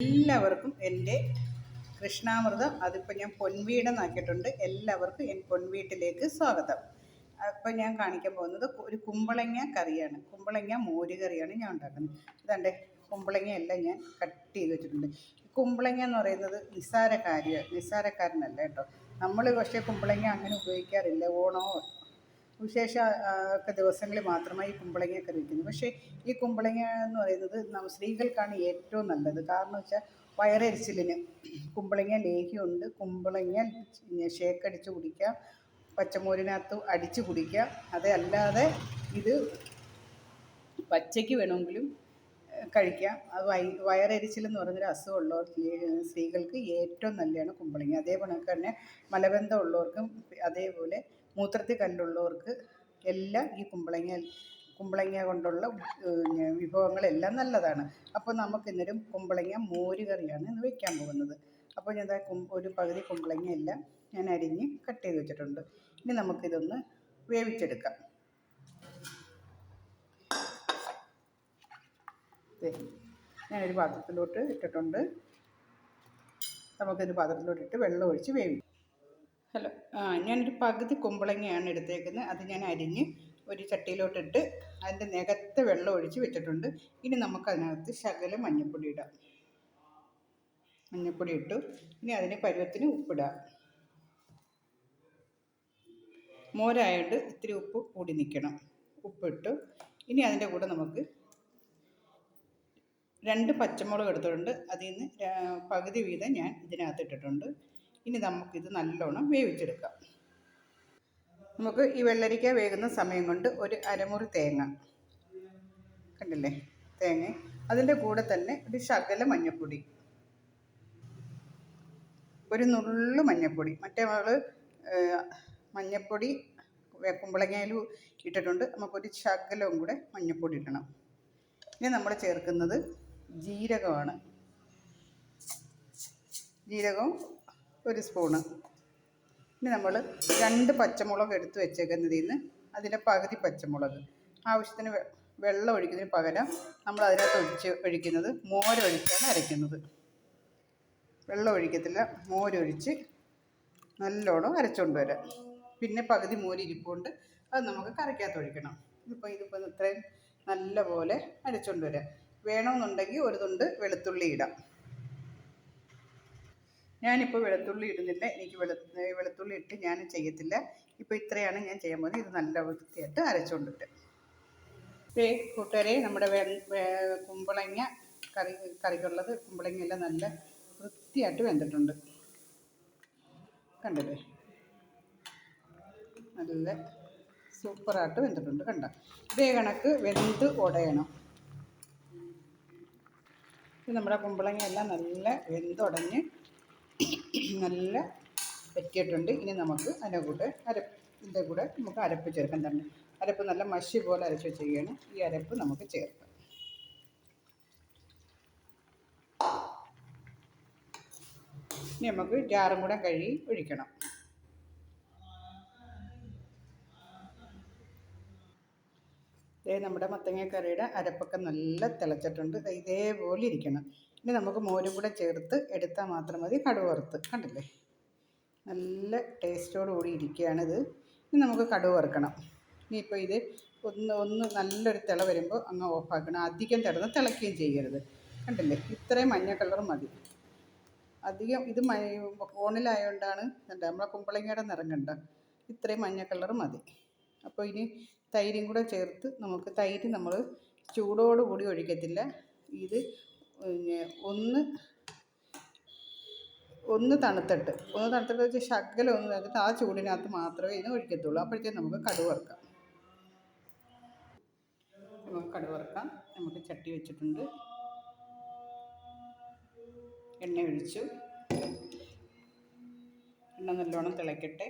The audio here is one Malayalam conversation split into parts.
എല്ലാവർക്കും എന്റെ കൃഷ്ണാമൃതം. അതിപ്പോൾ ഞാൻ പൊൻവീടെന്നാക്കിയിട്ടുണ്ട് എല്ലാവർക്കും എൻ പൊൻവീട്ടിലേക്ക് സ്വാഗതം. അപ്പോൾ ഞാൻ കാണിക്കാൻ പോകുന്നത് ഒരു കുമ്പളങ്ങ കറിയാണ്. കുമ്പളങ്ങ മോര് കറിയാണ് ഞാൻ ഉണ്ടാക്കുന്നത്. ഇതാണ്ടേ കുമ്പളങ്ങ എല്ലാം ഞാൻ കട്ട് ചെയ്ത് വെച്ചിട്ടുണ്ട്. കുമ്പളങ്ങ എന്ന് പറയുന്നത് നിസ്സാര നിസ്സാരക്കാരനല്ല കേട്ടോ. നമ്മൾ പക്ഷേ കുമ്പളങ്ങ അങ്ങനെ ഉപയോഗിക്കാറില്ല. ഓണമോ വിശേഷ ഒക്കെ ദിവസങ്ങളിൽ മാത്രമായി ഈ കുമ്പളങ്ങയൊക്കെ വയ്ക്കുന്നത് പക്ഷേ ഈ കുമ്പളങ്ങ എന്ന് പറയുന്നത് സ്ത്രീകൾക്കാണ് ഏറ്റവും നല്ലത്. കാരണം വെച്ചാൽ വയറെരിച്ചിലിന് കുമ്പളങ്ങ ലേഹ്യമുണ്ട്. കുമ്പളങ്ങ ഷേക്ക് അടിച്ച് കുടിക്കാം. പച്ചമോരിനകത്ത് അടിച്ച് കുടിക്കാം. അതല്ലാതെ ഇത് പച്ചയ്ക്ക് വേണമെങ്കിലും കഴിക്കാം. അത് വയ വയറെരിച്ചിലെന്ന് പറഞ്ഞൊരു അസുഖമുള്ളവർ സ്ത്രീ- സ്ത്രീകൾക്ക് ഏറ്റവും നല്ലതാണ് കുമ്പളങ്ങ. അതേപോലെ തന്നെ മലബന്ധമുള്ളവർക്കും അതേപോലെ മൂത്രത്തിൽ കല്ലുള്ളവർക്ക് എല്ലാം ഈ കുമ്പളങ്ങ കുമ്പളങ്ങ കൊണ്ടുള്ള വിഭവങ്ങളെല്ലാം നല്ലതാണ്. അപ്പോൾ നമുക്ക് ഇന്നൊരു കുമ്പളങ്ങ മോര് കറിയാണ് ഇന്ന് വെക്കാൻ പോകുന്നത്. അപ്പോൾ ഞാൻ ഒരു പകുതി കുമ്പളങ്ങ എല്ലാം ഞാൻ അരിഞ്ഞ് കട്ട് ചെയ്ത് വെച്ചിട്ടുണ്ട്. ഇനി നമുക്കിതൊന്ന് വേവിച്ചെടുക്കാം. ഞാനൊരു പാത്രത്തിലോട്ട് ഇട്ടിട്ടുണ്ട്. നമുക്കൊരു പാത്രത്തിലോട്ട് ഇട്ട് വെള്ളം ഒഴിച്ച് വേവിക്കും. ഹലോ ആ ഞാനൊരു പകുതി കുമ്പളങ്ങയാണ് എടുത്തേക്കുന്നത്. അത് ഞാൻ അരിഞ്ഞ് ഒരു ചട്ടിയിലോട്ടിട്ട് അതിന്റെ നികത്തെ വെള്ളം ഒഴിച്ച് വെച്ചിട്ടുണ്ട്. ഇനി നമുക്കതിനകത്ത് ശകലം മഞ്ഞൾപ്പൊടി ഇടാം. മഞ്ഞൾപ്പൊടി ഇട്ടു. ഇനി അതിന് പരുവത്തിന് ഉപ്പിടാം. മോരായിട്ട് ഇത്തിരി ഉപ്പ് കൂടി നിൽക്കണം. ഉപ്പിട്ടു. ഇനി അതിന്റെ കൂടെ നമുക്ക് രണ്ട് പച്ചമുളക് എടുത്തിട്ടുണ്ട്. അതിൽ നിന്ന് പകുതി വീതം ഞാൻ ഇതിനകത്ത് ഇട്ടിട്ടുണ്ട്. ഇനി നമുക്കിത് നല്ലോണം വേവിച്ചെടുക്കാം. നമുക്ക് ഈ വെള്ളരിക്ക വേകുന്ന സമയം കൊണ്ട് ഒരു അരമുറി തേങ്ങ. കണ്ടില്ലേ? തേങ്ങ. അതിന്റെ കൂടെ തന്നെ ഒരു ശകല മഞ്ഞൾപ്പൊടി ഒരു നുള്ളു മഞ്ഞൾപ്പൊടി മറ്റേ നമ്മൾ മഞ്ഞൾപ്പൊടി കുമ്പളങ്ങയിൽ ഇട്ടിട്ടുണ്ട്. നമുക്കൊരു ശകലവും കൂടെ മഞ്ഞൾപ്പൊടി ഇടണം. ഇനി നമ്മൾ ചേർക്കുന്നത് ജീരകമാണ്. ജീരകവും ഒരു സ്പൂണ്. ഇനി നമ്മൾ രണ്ട് പച്ചമുളക് എടുത്ത് വെച്ചേക്കുന്നതിൽ നിന്ന് അതിന്റെ പകുതി പച്ചമുളക്. ആവശ്യത്തിന് വെള്ളം ഒഴിക്കുന്നതിന് പകരം നമ്മൾ അതിനകത്ത് ഒഴിച്ച് ഒഴിക്കുന്നത് മോരൊഴിച്ചാണ് അരയ്ക്കുന്നത്. വെള്ളം ഒഴിക്കത്തില്ല മോരൊഴിച്ച് നല്ലോണം അരച്ചുകൊണ്ട് വരാം. പിന്നെ പകുതി മോര് ഇരിപ്പുണ്ട് അത് നമുക്ക് കറിക്കകത്ത് ഒഴിക്കണം. ഇതിപ്പോൾ ഇതിപ്പോൾ ഇത്രയും നല്ല പോലെ അരച്ചുകൊണ്ട് വരാം. വേണമെന്നുണ്ടെങ്കിൽ ഒരു തുണ്ട് വെളുത്തുള്ളി ഇടാം. ഞാനിപ്പോൾ വെളുത്തുള്ളി ഇടുന്നില്ല. എനിക്ക് വെളു വെളുത്തുള്ളി ഇട്ട് ഞാൻ ചെയ്യത്തില്ല. ഇപ്പോൾ ഇത്രയാണ് ഞാൻ ചെയ്യാൻ പോകുന്നത്. ഇത് നല്ല വൃത്തിയായിട്ട് അരച്ചുകൊണ്ടിട്ട് കൂട്ടുകാരെ നമ്മുടെ വെ കുമ്പളങ്ങ കറി കറിക്കുള്ളത് കുമ്പളങ്ങ എല്ലാം നല്ല വൃത്തിയായിട്ട് വെന്തിട്ടുണ്ട്. കണ്ടില്ലേ? നല്ല സൂപ്പറായിട്ട് വെന്തിട്ടുണ്ട്. കണ്ട? ഇതേ കണക്ക് വെന്ത് ഉടയണം ഇത് നമ്മുടെ കുമ്പളങ്ങയെല്ലാം നല്ല വെന്തുടഞ്ഞ് നല്ല പറ്റിയിട്ടുണ്ട് ഇനി നമുക്ക് അതിന്റെ കൂടെ അരപ്പ് ഇതിന്റെ കൂടെ നമുക്ക് അരപ്പ് ചേർക്കാൻ തന്നെ അരപ്പ് നല്ല മഷി പോലെ അരച്ച് വെച്ചിരിക്കുകയാണ്. ഈ അരപ്പ് നമുക്ക് ചേർക്കാം. ഇനി നമുക്ക് ജാറും കൂടെ കഴുകി ഒഴിക്കണം. നമ്മുടെ മത്തങ്ങക്കറിയുടെ അരപ്പൊക്കെ നല്ല തിളച്ചിട്ടുണ്ട്. ഇതേപോലെ ഇരിക്കണം. ഇനി നമുക്ക് മോരും കൂടെ ചേർത്ത് എടുത്താൽ മാത്രം മതി. കടുക് വറുത്ത്. കണ്ടില്ലേ? നല്ല ടേസ്റ്റോട് കൂടി ഇരിക്കുകയാണിത്. ഇനി നമുക്ക് കടുക് വറുക്കണം. ഇനിയിപ്പോൾ ഇത് ഒന്ന് ഒന്ന് നല്ലൊരു തിള വരുമ്പോൾ അങ്ങ് ഓഫാക്കണം. അധികം തിളന്ന് തിളയ്ക്കുകയും ചെയ്യരുത്. കണ്ടില്ലേ? ഇത്രയും മഞ്ഞ കളർ മതി. അധികം ഇത് ഫോണിലായതുകൊണ്ടാണ് എന്താ നമ്മളെ കുമ്പളങ്ങയുടെ നിറം കണ്ട ഇത്രയും മഞ്ഞ കളർ മതി. അപ്പോൾ ഇനി തൈരും കൂടെ ചേർത്ത് നമുക്ക് തൈര് നമ്മൾ ചൂടോടുകൂടി ഒഴിക്കത്തില്ല. ഇത് പിന്നെ ഒന്ന് ഒന്ന് തണുത്തിട്ട് ഒന്ന് തണുത്തിട്ട് വെച്ച് ശകലം ഒന്ന് തണുത്തിട്ട് ആ ചൂടിനകത്ത് മാത്രമേ ഇതിന് ഒഴിക്കത്തുള്ളൂ. അപ്പോഴത്തേക്ക് നമുക്ക് കടുക് വറുക്കാം. നമുക്ക് കടുക് വറുക്കാം. നമുക്ക് ചട്ടി വെച്ചിട്ടുണ്ട്. എണ്ണ ഒഴിച്ചു. എണ്ണ നല്ലോണം തിളയ്ക്കട്ടെ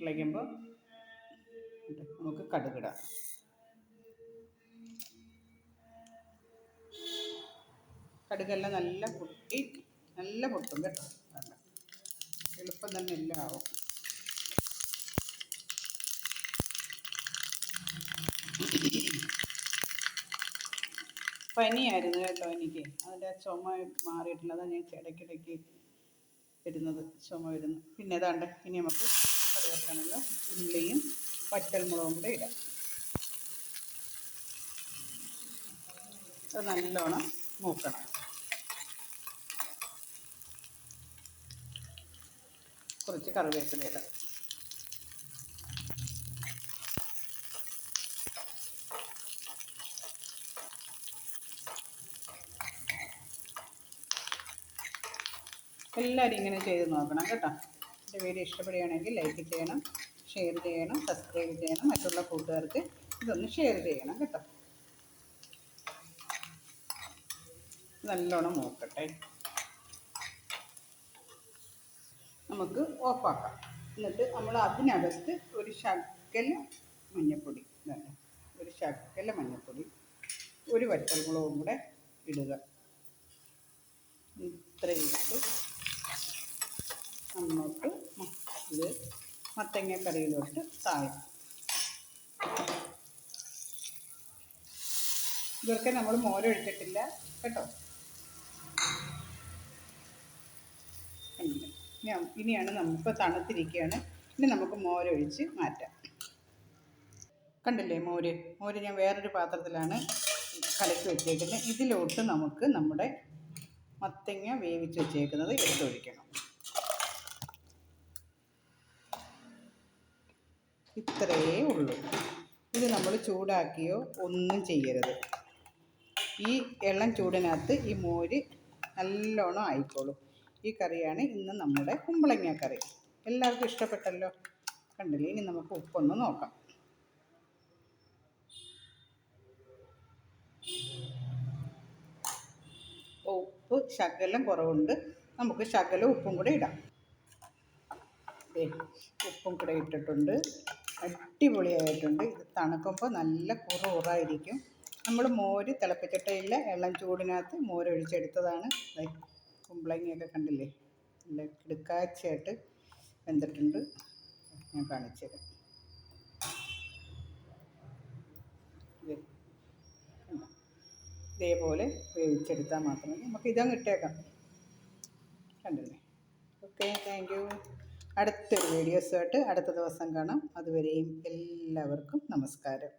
തിളയ്ക്കുമ്പോൾ നമുക്ക് കടുകിടാം. കടുകെല്ലാം നല്ല പൊട്ടി നല്ല പൊട്ടും കേട്ടോ. വേണ്ട എളുപ്പം തന്നെ എല്ലാം ആവും. പനിയായിരുന്നു കേട്ടോ എനിക്ക്. അതിന്റെ ചുമ മാറിയിട്ടില്ല. അതാണ് ഞാൻ ഇടയ്ക്കിടയ്ക്ക് വരുന്നത്. ചുമ വരുന്നു. പിന്നെ ഏതാണ്ട് ഇനി നമുക്ക് കറി വെക്കാനുള്ള ഉള്ളിയും മുളകും കൂടെ ഇടാം. അത് നല്ലോണം മൂക്കണം. കുറച്ച് കറിവേപ്പില ഇടാം. എല്ലാവരും ഇങ്ങനെ ചെയ്ത് നോക്കണം കേട്ടോ. എന്റെ വീഡിയോ ഇഷ്ടപ്പെടുകയാണെങ്കിൽ ലൈക്ക് ചെയ്യണം ഷെയർ ചെയ്യണം സബ്സ്ക്രൈബ് ചെയ്യണം മറ്റുള്ള കൂട്ടുകാർക്ക് ഇതൊന്ന് ഷെയർ ചെയ്യണം കേട്ടോ. നല്ലോണം നോക്കട്ടെ. നമുക്ക് ഓഫാക്കാം. എന്നിട്ട് നമ്മൾ അതിനകത്ത് ഒരു ശക്കല മഞ്ഞൾപ്പൊടി ഒരു ശക്കല മഞ്ഞൾപ്പൊടി ഒരു വറ്റൽമുളകും കൂടെ ഇടുക. ഇത്രയിട്ട് നമുക്ക് ഇത് മത്തങ്ങക്കറിയിലോട്ട് താഴും ഇതൊക്കെ നമ്മൾ മോരൊഴിച്ചിട്ടില്ല കേട്ടോ? ഇനിയാണ് നമുക്ക് തണുത്തിരിക്കുകയാണ് ഇനി നമുക്ക് മോരൊഴിച്ച് മാറ്റാം. കണ്ടില്ലേ മോര്? മോര് ഞാൻ വേറൊരു പാത്രത്തിലാണ് കലക്കി വെച്ചേക്കുന്നത്. ഇതിലോട്ട് നമുക്ക് നമ്മുടെ മത്തങ്ങ വേവിച്ച് വെച്ചേക്കുന്നത് എടുത്തൊഴിക്കണം ഇത്രയേ ഉള്ളൂ. ഇത് നമ്മൾ ചൂടാക്കിയോ ഒന്നും ചെയ്യരുത്. ഈ എള്ളം ചൂടിനകത്ത് ഈ മോര് നല്ലോണം ആയിക്കോളും. ഈ കറിയാണ് ഇന്ന് നമ്മുടെ കുമ്പളങ്ങ കറി. എല്ലാവർക്കും ഇഷ്ടപ്പെട്ടല്ലോ? കണ്ടില്ലേ? ഇനി നമുക്ക് ഉപ്പൊന്ന് നോക്കാം. ഉപ്പ് ശകലം കുറവുണ്ട്. നമുക്ക് ശകലം ഉപ്പും കൂടെ ഇടാം. ഉപ്പും കൂടെ ഇട്ടിട്ടുണ്ട്. അടിപൊളിയായിട്ടുണ്ട്. ഇത് തണുക്കുമ്പോൾ നല്ല കുറുകുറായിരിക്കും നമ്മൾ മോര് തിളപ്പിച്ചിട്ടേ ഇല്ല ഇളം ചൂടിനകത്ത് മോര് ഒഴിച്ചെടുത്തതാണ്. കുമ്പളങ്ങിയൊക്കെ കണ്ടില്ലേ? നല്ല കിടുക്കാച്ചയായിട്ട് വെന്തിട്ടുണ്ട്. ഞാൻ കാണിച്ചത് ഇതേപോലെ വേവിച്ചെടുത്താൽ മാത്രമേ നമുക്ക് ഇതങ്ങ് ഇട്ടേക്കാം. കണ്ടില്ലേ? Okay thank you. അടുത്തൊരു വീഡിയോസുമായിട്ട് അടുത്ത ദിവസം കാണാം. അതുവരെയും എല്ലാവർക്കും നമസ്കാരം.